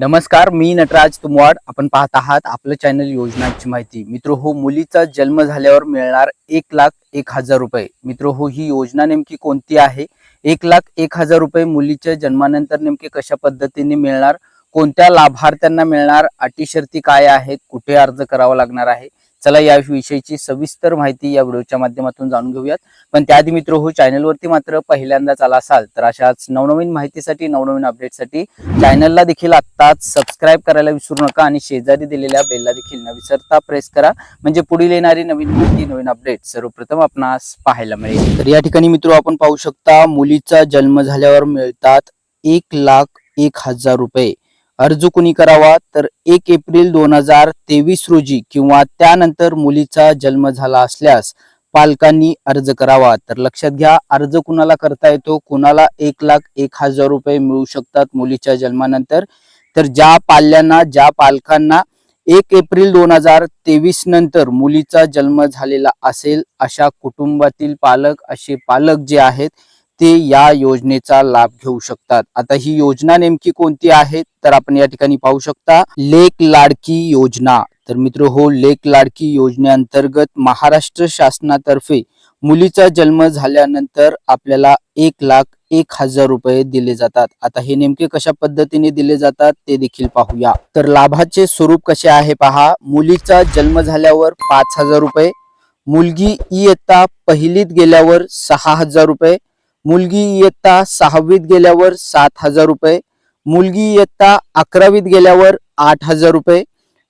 नमस्कार मी नटराज तुमवाड. आपण पाहत आहात आपलं चॅनल योजनांची माहिती. मित्र हो मुलीचा जन्म झाल्यावर मिळणार एक लाख एक हजार रुपये. मित्र हो ही योजना नेमकी कोणती आहे? एक लाख एक हजार रुपये मुलीच्या जन्मानंतर नेमके कशा पद्धतीने मिळणार? कोणत्या लाभार्थ्यांना मिळणार? अटी शर्ती काय आहेत? कुठे अर्ज करावा लागणार आहे? चला या विषयीची सविस्तर माहिती या व्हिडिओच्या माध्यमातून जाणून घेऊयात. पण त्याआधी मित्र हो चॅनलवरती मात्र पहिल्यांदाच आला असाल तर अशाच नवनवीन माहितीसाठी नवनवीन अपडेटसाठी चॅनलला देखील आत्ताच सबस्क्राईब करायला विसरू नका आणि शेजारी दिलेल्या बेलला देखील न विसरता प्रेस करा. म्हणजे पुढील येणारी नवीन माहिती नवीन अपडेट सर्वप्रथम आपणास पाहायला मिळेल. तर या ठिकाणी मित्र हो, आपण पाहू शकता मुलीचा जन्म झाल्यावर मिळतात एक लाख एक हजार रुपये. अर्ज कुणी करावा तर एक एप्रिल दोन हजार तेवीस रोजी किंवा त्यानंतर मुलीचा जन्म झाला असल्यास पालकांनी अर्ज करावा. तर लक्षात घ्या अर्ज कुणाला करता येतो? कुणाला एक लाख एक हजार रुपये मिळू शकतात मुलीच्या जन्मानंतर? तर ज्या पाल्यांना ज्या पालकांना एक एप्रिल दोन हजार तेवीस नंतर मुलीचा जन्म झालेला असेल अशा कुटुंबातील पालक असे पालक जे आहेत ते या योजनेचा लाभ घेऊ शकतात. आता ही योजना नेमकी कोणती आहे? तर आपण या ठिकाणी पाहू शकता लेक लाडकी योजना. तर मित्र हो लेक लाडकी योजनेअंतर्गत महाराष्ट्र शासनातर्फे मुलीचा जन्म झाल्यानंतर आपल्याला एक लाख एक हजार रुपये दिले जातात. आता हे नेमके कशा पद्धतीने दिले जातात ते देखील पाहूया. तर लाभाचे स्वरूप कसे आहे पहा. मुलीचा जन्म झाल्यावर पाच हजार रुपये मुलगी इयत्ता पहिलीत गेल्यावर सहा हजार रुपये मुलगी इयत्ता सहावीत गेल्यावर सात हजार रुपये मुलगी इयत्ता अकरावीत गेल्यावर आठ हजार रुपये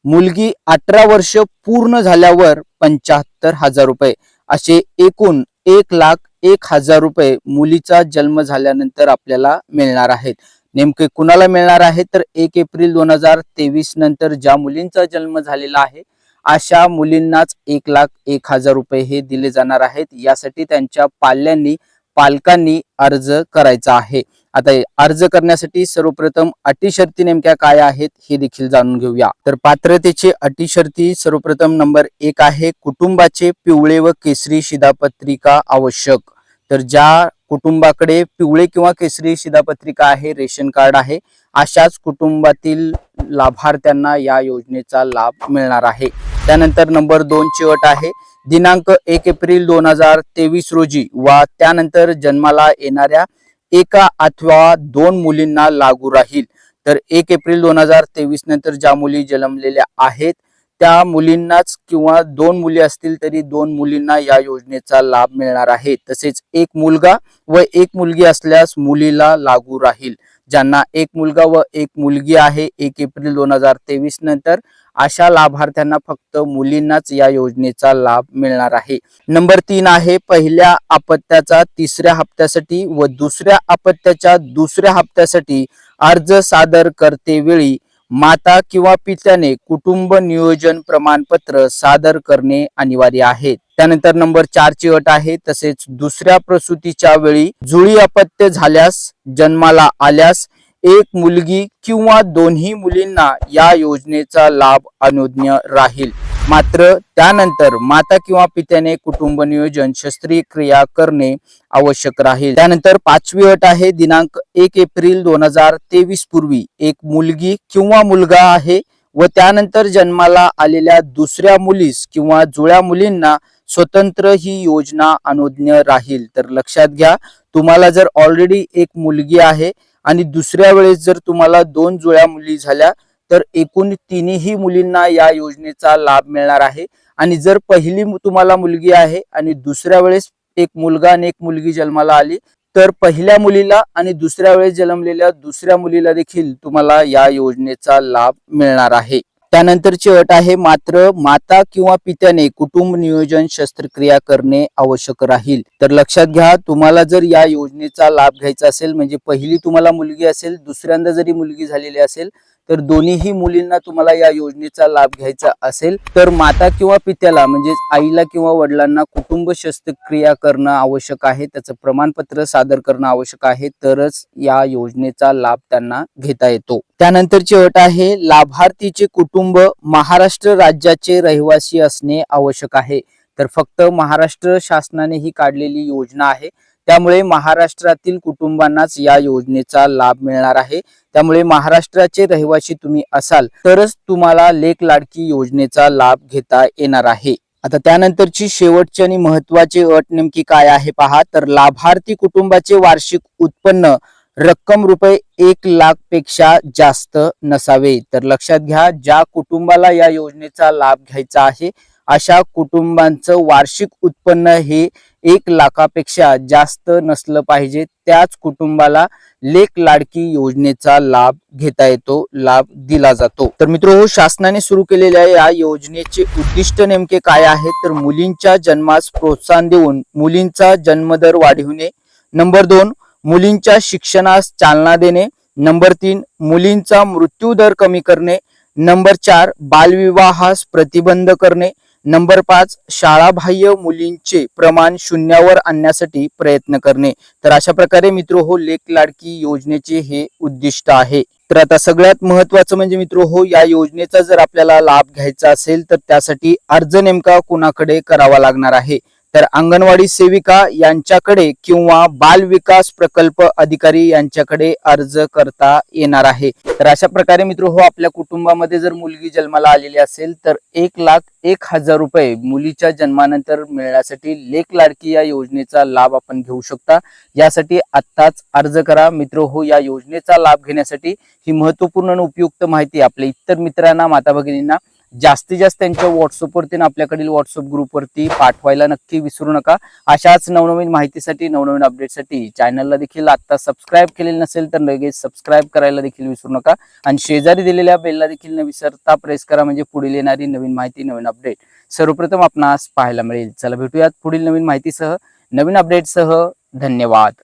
मुलगी अठरा वर्ष पूर्ण झाल्यावर पंच्याहत्तर हजार रुपये. असे एकूण एक लाख एक हजार रुपये मुलीचा जन्म झाल्यानंतर आपल्याला मिळणार आहेत. नेमके कुणाला मिळणार आहे? तर एक एप्रिल दोन हजार तेवीस नंतर ज्या मुलींचा जन्म झालेला आहे अशा मुलींनाच एक लाख एक हजार रुपये हे दिले जाणार आहेत. यासाठी त्यांच्या पाल्यांनी पालकांनी अर्ज करायचा आहे. आता अर्ज करण्यासाठी सर्वप्रथम अटी शर्ती नेमक्या काय आहेत हे देखील जाणून घेऊया. तर पात्रतेचे अटी शर्ती सर्वप्रथम नंबर एक आहे कुटुंबाचे पिवळे व केसरी शिधापत्रिका आवश्यक. तर ज्या कुटुंबाकडे पिवळे किंवा केसरी शिधापत्रिका आहे रेशन कार्ड आहे अशाच कुटुंबातील लाभार्थ्यांना या योजनेचा लाभ मिळणार आहे. त्यानंतर नंबर दोनची अट आहे दिनांक एक एप्रिल दोन हजार तेवीस रोजी वा त्यानंतर जन्माला येणाऱ्या एका अथवा दोन मुलींना लागू राहील. तर एक एप्रिल दोन हजार तेवीस नंतर ज्या मुली जन्मलेल्या आहेत त्या मुलींनाच किंवा दोन मुली असतील तरी दोन मुलींना या योजनेचा लाभ मिळणार आहे. तसेच एक मुलगा व एक मुलगी असल्यास मुलीला लागू राहील. ज्यांना एक मुलगा व एक मुलगी आहे एक एप्रिल दोन हजार तेवीस नंतर अशा लाभार्थ्यांना फक्त मुलींनाच या योजनेचा लाभ मिळणार आहे. नंबर तीन आहे पहिल्या अपत्याचा तिसऱ्या हप्त्यासाठी व दुसऱ्या अपत्याच्या दुसऱ्या हप्त्यासाठी अर्ज सादर करते वेळी माता किंवा पित्याने कुटुंब नियोजन प्रमाणपत्र सादर करणे अनिवार्य आहे. त्यानंतर नंबर चारची अट आहे तसेच दुसऱ्या प्रसूतीच्या वेळी जुळी अपत्य झाल्यास जन्माला आल्यास एक मुलगी किंवा दोन्ही मुलींना या योजनेचा लाभ अनुज्ञ राहील. मात्र त्यानंतर माता किंवा पित्याने कुटुंब नियोजन शस्त्रक्रिया करणे आवश्यक राहील. त्यानंतर पाचवी अट आहे दिनांक एक एप्रिल दोन हजार तेवीस पूर्वी एक मुलगी किंवा मुलगा आहे व त्यानंतर जन्माला आलेल्या दुसऱ्या मुलीस किंवा जुळ्या मुलींना स्वतंत्र ही योजना अनुज्ञ राहील. तर लक्षात घ्या तुम्हाला जर ऑलरेडी एक मुलगी आहे आणि दुसऱ्या वेळेस जर तुम्हाला दोन जुळ्या मुली झाल्या तर एकूण तिन्ही मुलींना या योजनेचा लाभ मिळणार आहे. आणि जर पहिली तुम्हाला मुलगी आहे आणि दुसऱ्या वेळेस एक मुलगा आणि एक मुलगी जन्माला आली तर पहिल्या मुलीला आणि दुसऱ्या वेळेस जन्मलेल्या दुसऱ्या मुलीला देखील तुम्हाला या योजनेचा लाभ मिळणार आहे. त्यानंतरची अट आहे मात्र माता किंवा पित्याने कुटुंब नियोजन शस्त्रक्रिया करणे आवश्यक राहील. तर लक्षात घ्या तुम्हाला जर या योजनेचा लाभ घ्यायचा असेल म्हणजे पहिली तुम्हाला मुलगी असेल दुसऱ्यांदा जरी मुलगी झालेली असेल तर दोन्हीही मुलींना तुम्हाला या योजनेचा लाभ घ्यायचा असेल तर माता किंवा पित्याला म्हणजे आईला किंवा वडिलांना कुटुंब शस्त्रक्रिया करणं आवश्यक आहे त्याचं प्रमाणपत्र सादर करणं आवश्यक आहे तरच या योजनेचा लाभ त्यांना घेता येतो. त्यानंतरची अट आहे लाभार्थीचे कुटुंब महाराष्ट्र राज्याचे रहिवासी असणे आवश्यक आहे. तर फक्त महाराष्ट्र शासनाने ही काढलेली योजना आहे त्यामुळे महाराष्ट्रातील कुटुंबांनाच या योजनेचा लाभ मिळणार आहे. त्यामुळे महाराष्ट्राचे रहिवासी तुम्ही असाल तरच तुम्हाला लेख लाडकी योजनेचा लाभ घेता येणार आहे. आता त्यानंतरची शेवटची आणि महत्वाची अट नेमकी काय आहे पहा. तर लाभार्थी कुटुंबाचे वार्षिक उत्पन्न रक्कम रुपये एक लाखपेक्षा जास्त नसावे. तर लक्षात घ्या ज्या कुटुंबाला या योजनेचा लाभ घ्यायचा आहे अशा कुटुंबांचं वार्षिक उत्पन्न हे एक लाखापेक्षा जास्त नसलं पाहिजे. त्याच कुटुंबाला लेख लाडकी योजनेचा लाभ घेता येतो लाभ दिला जातो. तर मित्र शासनाने सुरू केलेल्या या योजनेचे उद्दिष्ट नेमके काय आहे तर मुलींच्या जन्मास प्रोत्साहन देऊन मुलींचा जन्मदर वाढविणे. नंबर दोन मुलींच्या शिक्षणास चालना देणे. नंबर तीन मुलींचा मृत्यू दर कमी करणे. नंबर चार बालविवाहास प्रतिबंध करणे. नंबर पाच शाळाबाह्य मुलींचे प्रमाण शून्यावर आणण्यासाठी प्रयत्न करणे. तर अशा प्रकारे मित्र हो लेख लाडकी योजनेचे हे उद्दिष्ट आहे. तर आता सगळ्यात महत्वाचं म्हणजे मित्र हो या योजनेचा जर आपल्याला लाभ घ्यायचा असेल तर त्यासाठी अर्ज नेमका कुणाकडे करावा लागणार आहे? तर अंगणवाडी सेविका यांच्याकडे किंवा बाल विकास प्रकल्प अधिकारी यांच्याकडे अर्ज करता येणार आहे. तर अशा प्रकारे मित्र हो आपल्या कुटुंबामध्ये जर मुलगी जन्माला आलेली असेल तर एक लाख एक हजार रुपये मुलीच्या जन्मानंतर मिळण्यासाठी लेख लाडकी या योजनेचा लाभ आपण घेऊ शकता. यासाठी आत्ताच अर्ज करा. मित्र हो या योजनेचा लाभ घेण्यासाठी ही महत्त्वपूर्ण आणि उपयुक्त माहिती आपल्या इतर मित्रांना माता भगिनींना जास्तीत जास्त त्यांच्या व्हॉट्सअपवरती आणि आपल्याकडील व्हॉट्सअप ग्रुपवरती पाठवायला नक्की विसरू नका. अशाच नवनवीन माहितीसाठी नवनवीन अपडेटसाठी चॅनलला देखील आत्ता सबस्क्राईब केलेलं नसेल तर लगेच सबस्क्राईब करायला देखील विसरू नका. आणि शेजारी दिलेल्या बेलला देखील न विसरता प्रेस करा म्हणजे पुढील येणारी नवीन माहिती नवीन अपडेट सर्वप्रथम आपणास पाहायला मिळेल. चला भेटूयात पुढील नवीन माहितीसह. नवीन अपडेटसह धन्यवाद.